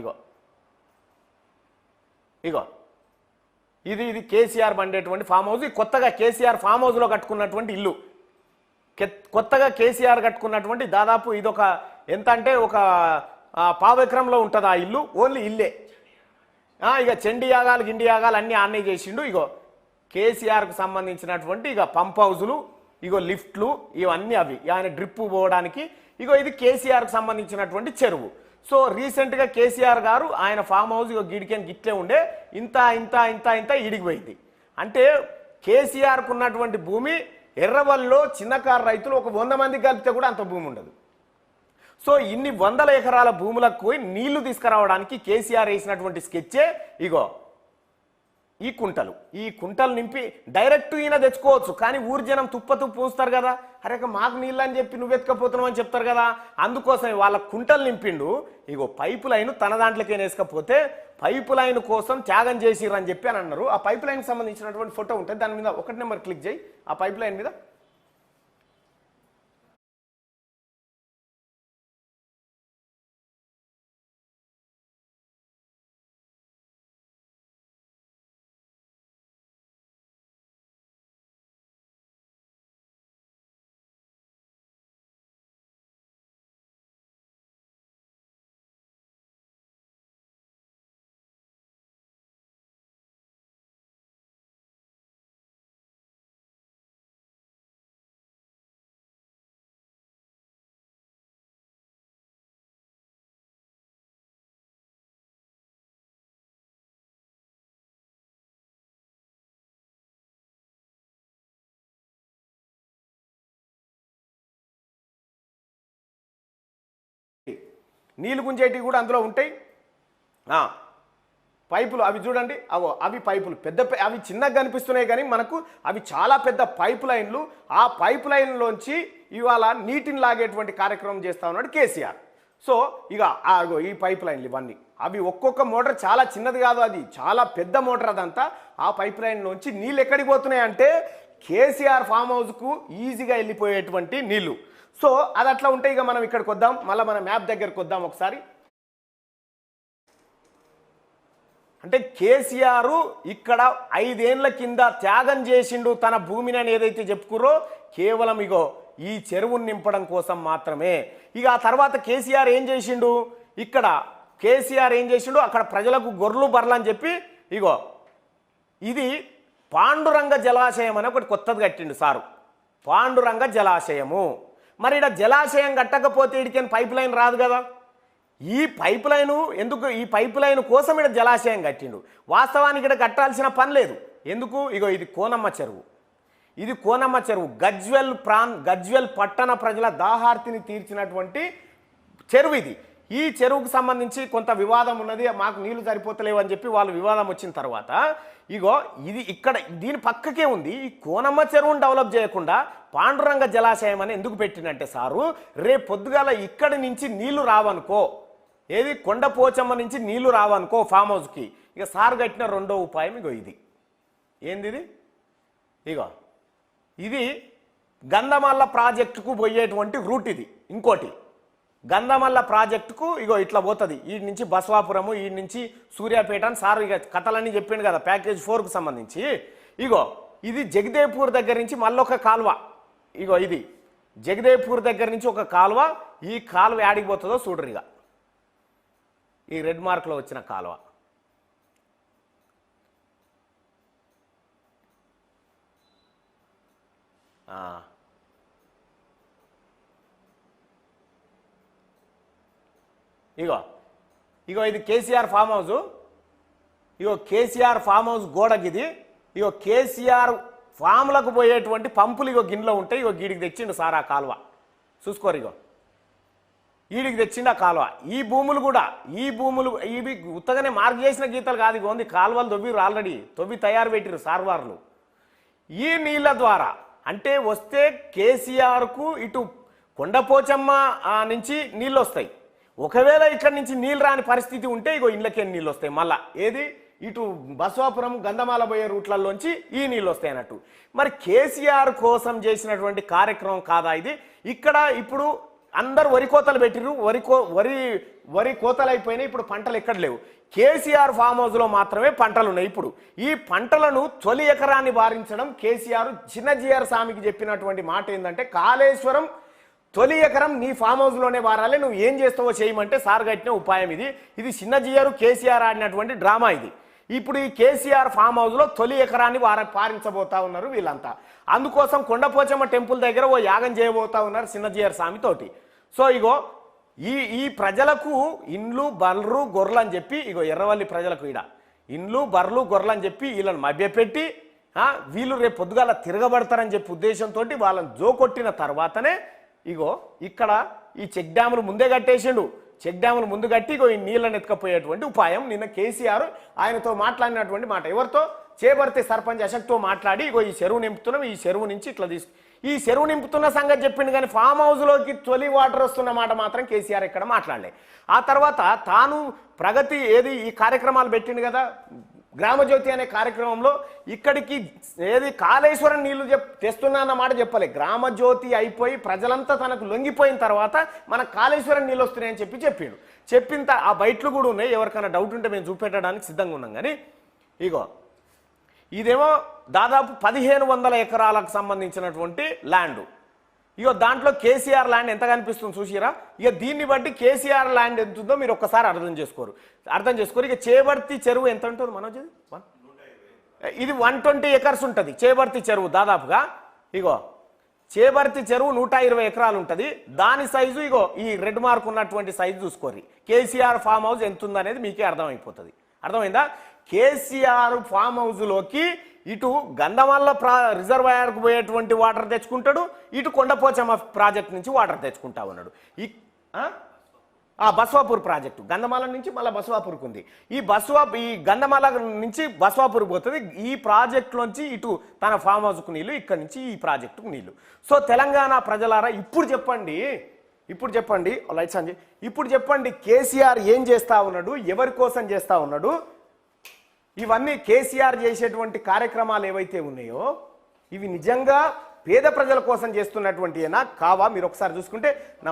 ఇగో. ఇగో. ఇది ఇది కేసీఆర్ బండేటువంటి ఫామ్ హౌస్. ఇది కొత్తగా కేసీఆర్ ఫామ్ హౌస్లో కట్టుకున్నటువంటి ఇల్లు. కొత్తగా కేసీఆర్ కట్టుకున్నటువంటి దాదాపు ఇదొక ఎంత అంటే ఒక ఆ, ఉంటుంది ఆ ఇల్లు. ఓన్లీ ఇల్లే. ఇక చెండి యాగాలు గిండి యాగాలు అన్నీ ఆన్నే చేసిండు. ఇగో కేసీఆర్కు సంబంధించినటువంటి ఇక పంప్ హౌజులు ఇగో లిఫ్ట్లు ఇవన్నీ అవి. ఆయన డ్రిప్ పోవడానికి. ఇగో ఇది కేసీఆర్కు సంబంధించినటువంటి చెరువు. సో రీసెంట్గా కేసీఆర్ గారు ఆయన ఫామ్ హౌస్ గిడికెన్ గిట్లే ఉండే ఇంత ఇంత ఇంత ఇంత ఇడిగిపోయింది అంటే కేసీఆర్కు ఉన్నటువంటి భూమి ఎర్రవల్లో చిన్నకారు రైతులు ఒక వంద మంది కలిపితే కూడా అంత భూమి ఉండదు. సో ఇన్ని వందల ఎకరాల భూములకు పోయి నీళ్ళు తీసుకురావడానికి కేసీఆర్ వేసినటువంటి స్కెచ్చే ఇగో ఈ కుంటలు. ఈ కుంటలు నింపి డైరెక్ట్ ఈయన తెచ్చుకోవచ్చు. కానీ ఊరు జనం తుప్ప తుప్పు పూస్తారు కదా. అరే మాకు నీళ్ళు అని చెప్పి నువ్వు ఎత్తుకపోతున్నావు అని చెప్తారు కదా. అందుకోసం వాళ్ళ కుంటలు నింపిండు. ఇగో పైపు లైన్ తన దాంట్లోకి వేసుకపోతే పైపు లైన్ కోసం త్యాగం చేసిర్రు చెప్పి అని అన్నారు. ఆ పైప్ లైన్ సంబంధించినటువంటి ఫోటో ఉంటుంది దాని మీద ఒకటి నెంబర్ క్లిక్ చేయి. ఆ పైప్ లైన్ మీద నీళ్ళు గుంజేటివి కూడా అందులో ఉంటాయి. పైపులు అవి చూడండి. అవో అవి పైపులు. పెద్ద పై- అవి చిన్నగా కనిపిస్తున్నాయి కానీ మనకు అవి చాలా పెద్ద పైప్ లైన్లు. ఆ పైప్ లైన్లోంచి ఇవాళ నీటిని లాగేటువంటి కార్యక్రమం చేస్తా ఉన్నాడు కేసీఆర్. సో ఇక అగో ఈ పైప్ లైన్లు ఇవన్నీ. అవి ఒక్కొక్క మోటార్ చాలా చిన్నది కాదు అది. చాలా పెద్ద మోటార్ అదంతా. ఆ పైప్ లైన్లోంచి నీళ్ళు ఎక్కడికి పోతున్నాయి అంటే కేసీఆర్ ఫామ్ హౌస్కు ఈజీగా వెళ్ళిపోయేటువంటి నీళ్ళు. సో అది అట్లా ఉంటే ఇక మనం ఇక్కడికి వద్దాం. మళ్ళీ మన మ్యాప్ దగ్గరకు వద్దాం ఒకసారి. అంటే కేసీఆర్ ఇక్కడ ఐదేండ్ల కింద త్యాగం చేసిండు తన భూమిని అని ఏదైతే చెప్పుకురో కేవలం ఇగో ఈ చెరువును నింపడం కోసం మాత్రమే. ఇక ఆ తర్వాత కేసీఆర్ ఏం చేసిండు? ఇక్కడ కేసీఆర్ ఏం చేసిండు? అక్కడ ప్రజలకు గొర్రెలు బర్రెలు అని చెప్పి ఇగో ఇది పాండురంగ జలాశయం అని ఒకటి కొత్తది కట్టిండు సారు. పాండురంగ జలాశయము. మరి ఇక్కడ జలాశయం కట్టకపోతే ఇడికి పైప్ లైన్ రాదు కదా? ఈ పైప్ లైను ఎందుకు? ఈ పైప్ లైన్ కోసం ఇక్కడ జలాశయం కట్టిండు. వాస్తవానికి ఇక్కడ కట్టాల్సిన పని లేదు. ఎందుకు? ఇగో ఇది కోనమ్మ చెరువు. ఇది కోనమ్మ చెరువు. గజ్వెల్ ప్రాన్ గజ్వెల్ పట్టణ ప్రజల దాహార్తిని తీర్చినటువంటి చెరువు ఇది. ఈ చెరువుకు సంబంధించి కొంత వివాదం ఉన్నది మాకు నీళ్ళు సరిపోతలేవు అని చెప్పి వాళ్ళు వివాదం వచ్చిన తర్వాత ఇగో ఇది ఇక్కడ దీని పక్కకే ఉంది ఈ కోనమ్మ చెరువును డెవలప్ చేయకుండా పాండురంగ జలాశయం అని ఎందుకు పెట్టినంటే సారు రేపు పొద్దుగాల ఇక్కడి నుంచి నీళ్ళు రావనుకో ఏది కొండ పోచమ్మ నుంచి నీళ్ళు రావనుకో ఫామ్ హౌస్కి ఇక సారు కట్టిన రెండో ఉపాయం ఇగో ఇది. ఏంది ఇది ఇగో ఇది గంధమల్ల ప్రాజెక్టుకు పోయేటువంటి రూట్ ఇది ఇంకోటి. గంధమల్ల ప్రాజెక్టుకు ఇగో ఇట్లా పోతుంది. ఈ నుంచి బసవాపురము ఈ నుంచి సూర్యాపేట అని సార్ ఇక కథలన్నీ చెప్పిండు కదా ప్యాకేజ్ ఫోర్కు సంబంధించి. ఇగో ఇది జగదేపూర్ దగ్గర నుంచి మళ్ళొక కాలువ. ఇగో ఇది. జగదేపూర్ దగ్గర నుంచి ఒక కాలువ ఈ కాలువ యాడికి పోతుందో చూడరు ఈ రెడ్ మార్క్లో వచ్చిన కాలువ. ఆ. ఇగో ఇగో ఇది కేసీఆర్ ఫామ్ హౌస్. ఇగో కేసీఆర్ ఫామ్ హౌస్ గోడకిది ఇగో కేసీఆర్ ఫామ్లకు పోయేటువంటి పంపులు ఇగో గిన్నెలో ఉంటాయి ఇగో గీడికి తెచ్చిండు సార్ ఆ కాలువ. చూసుకోరు ఇగో. ఈడికి తెచ్చిండు ఆ కాలువ. ఈ భూములు కూడా ఈ భూములు ఇవి ఉత్తగానే మార్క్ చేసిన గీతలు కాదు ఇగో ఉంది కాలువలు తవ్విరు ఆల్రెడీ. తొవ్వి తయారు పెట్టిరు సార్వార్లు. ఈ నీళ్ళ ద్వారా అంటే వస్తే కేసీఆర్కు ఇటు కొండపోచమ్మ నుంచి నీళ్ళు వస్తాయి ఒకవేళ ఇక్కడ నుంచి నీళ్ళు రాని పరిస్థితి ఉంటే ఇగో ఇండ్లకే నీళ్ళు వస్తాయి మళ్ళా ఏది? ఇటు బసవాపురం గంధమాల పోయే రూట్లలోంచి ఈ నీళ్ళు వస్తాయి అన్నట్టు. మరి కేసీఆర్ కోసం చేసినటువంటి కార్యక్రమం కాదా ఇది? ఇక్కడ ఇప్పుడు అందరు వరి కోతలు పెట్టిరు వరి కో వరి వరి కోతలు అయిపోయినాయి ఇప్పుడు పంటలు ఎక్కడ లేవు. కేసీఆర్ ఫామ్ హౌస్లో మాత్రమే పంటలు ఉన్నాయి ఇప్పుడు. ఈ పంటలను తొలి ఎకరాన్ని వారించడం కేసీఆర్ చిన్నజీఆర్ స్వామికి చెప్పినటువంటి మాట ఏంటంటే కాళేశ్వరం తొలి ఎకరం నీ ఫామ్ హౌస్లోనే వారాలి నువ్వు ఏం చేస్తావో చేయమంటే సార్ కట్టిన ఉపాయం ఇది. ఇది చిన్న చిన్నజీఆర్ కేసీఆర్ ఆడినటువంటి డ్రామా ఇది. ఇప్పుడు ఈ కేసీఆర్ ఫామ్ హౌస్లో తొలి ఎకరాన్ని వార పారించబోతా ఉన్నారు వీళ్ళంతా. అందుకోసం కొండపోచమ్మ టెంపుల్ దగ్గర ఓ యాగం చేయబోతా ఉన్నారు చిన్నజీఆర్ స్వామితోటి సో ఇగో ఈ ఈ ప్రజలకు ఇండ్లు బర్రు గొర్రెలు అని చెప్పి ఇగో ఎర్రవల్లి ప్రజలకు ఈడ. ఇండ్లు బర్రెలు గొర్రెలు అని చెప్పి వీళ్ళని మభ్యపెట్టి వీళ్ళు రేపు పొద్దుగాల తిరగబడతారని చెప్పి ఉద్దేశంతో వాళ్ళని జోకొట్టిన తర్వాతనే ఇగో ఇక్కడ ఈ చెక్ డ్యాములు ముందే కట్టేసిండు. చెక్ డ్యాములు ముందు కట్టి ఇగో ఈ నీళ్ళని ఎత్తుకపోయేటువంటి ఉపాయం నిన్న కేసీఆర్ ఆయనతో మాట్లాడినటువంటి మాట. ఎవరితో? చేపడితే సర్పంచ్ అశక్తో మాట్లాడి ఇగో ఈ చెరువు నింపుతున్నాం ఈ చెరువు నుంచి ఇట్లా తీసుకు ఈ చెరువు నింపుతున్న సంగతి చెప్పింది కానీ ఫామ్ హౌస్లోకి తొలి వాటర్ వస్తున్న మాట మాత్రం కేసీఆర్ ఇక్కడ మాట్లాడలే. ఆ తర్వాత తాను ప్రగతి ఏది ఈ కార్యక్రమాలు పెట్టిండు కదా? గ్రామజ్యోతి అనే కార్యక్రమంలో ఇక్కడికి ఏది కాళేశ్వరం నీళ్ళు చెప్ తెస్తున్నా మాట చెప్పలే. గ్రామజ్యోతి అయిపోయి ప్రజలంతా తనకు లొంగిపోయిన తర్వాత మన కాళేశ్వరం నీళ్ళు వస్తున్నాయని చెప్పి చెప్పిండు. చెప్పిన ఆ బయట్లు కూడా ఉన్నాయి. ఎవరికైనా డౌట్ ఉంటే మేము చూపెట్టడానికి సిద్ధంగా ఉన్నాం. కానీ ఇగో ఇదేమో దాదాపు పదిహేను వందల ఎకరాలకు సంబంధించినటువంటి ల్యాండ్ ఇగో దాంట్లో కేసీఆర్ ల్యాండ్ ఎంత కనిపిస్తుంది చూసిరా? ఇక దీన్ని బట్టి కేసీఆర్ ల్యాండ్ ఎంత ఉందో మీరు ఒక్కసారి అర్థం చేసుకోరు. అర్థం చేసుకోరు. ఇక చేబర్తి చెరువు ఎంత ఉంటుంది మనోజ్ ఇది? వన్ ఇది వన్ ట్వంటీ ఎకర్స్ ఉంటుంది. చేబర్తి చెరువు దాదాపుగా. ఇగో చేబర్తి చెరువు నూట ఇరవై ఎకరాలు ఉంటుంది. దాని సైజు ఇగో ఈ రెడ్ మార్క్ ఉన్నటువంటి సైజు చూసుకోర్రి. కేసీఆర్ ఫామ్ హౌస్ ఎంత ఉందనేది మీకే అర్థమైపోతుంది. అర్థమైందా? కేసీఆర్ ఫామ్ హౌస్లోకి ఇటు గంధమల్ల ప్రా రిజర్వాయర్కు పోయేటువంటి వాటర్ తెచ్చుకుంటాడు ఇటు కొండపోచమ్మ ప్రాజెక్ట్ నుంచి వాటర్ తెచ్చుకుంటా ఉన్నాడు. ఈ ఆ? బస్వాపూర్ ప్రాజెక్టు. గంధమాల నుంచి మళ్ళీ బస్వాపూర్కి ఉంది. ఈ బస్వా ఈ గంధమాల నుంచి బస్వాపూర్ పోతుంది. ఈ ప్రాజెక్టులోంచి ఇటు తన ఫామ్ హౌస్కు నీళ్ళు ఇక్కడ నుంచి ఈ ప్రాజెక్టుకు నీళ్ళు. సో తెలంగాణ ప్రజలారా ఇప్పుడు చెప్పండి ఇప్పుడు చెప్పండి లైట్స్ ఆన్ ఇప్పుడు చెప్పండి కేసీఆర్ ఏం చేస్తా ఉన్నాడు ఎవరి కోసం చేస్తా ఉన్నాడు ఇవన్నీ కేసీఆర్ చేసేటువంటి కార్యక్రమాలు ఏవైతే ఉన్నాయో ఇవి నిజంగా పేద ప్రజల కోసం చేస్తున్నటువంటి కావా? మీరు ఒకసారి చూసుకుంటే నా